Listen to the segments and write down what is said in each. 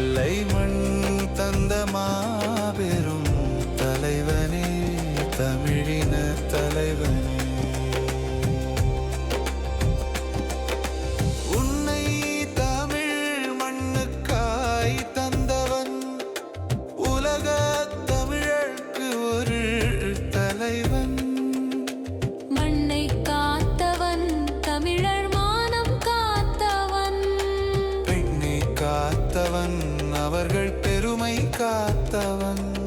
வல்லை அவர்கள் பெருமை காத்தவன்.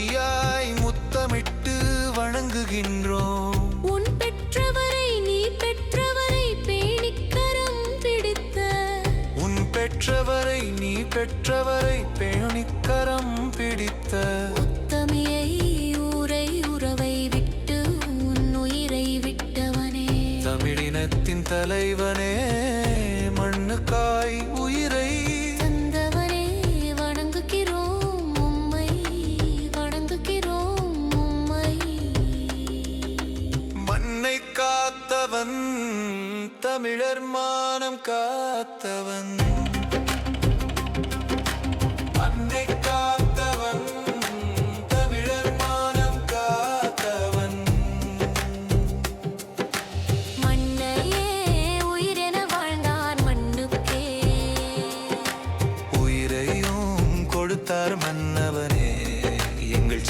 சாட்சியாய் முத்தமிட்டு வணங்குகின்றோம். உன் பெற்றவரை நீ பெற்றவரை பேணிக்கரம் பிடித்த. உன் பெற்றவரை நீ பெற்றவரை பேணிக்கரம் பிடித்த. உத்தமியை ஊரை உறவை விட்டு உன் உயிரை விட்டவனே. தமிழினத்தின் தலைவனே. தமிழர் மானம் காத்தவன். அன்னை காத்தவன் தமிழர் மானம் காத்தவன். மண்ணையே உயிரென வாழ்ந்தார் மண்ணுக்கே. உயிரையும் கொடுத்தார் மன்னவனே எங்கள்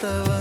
The.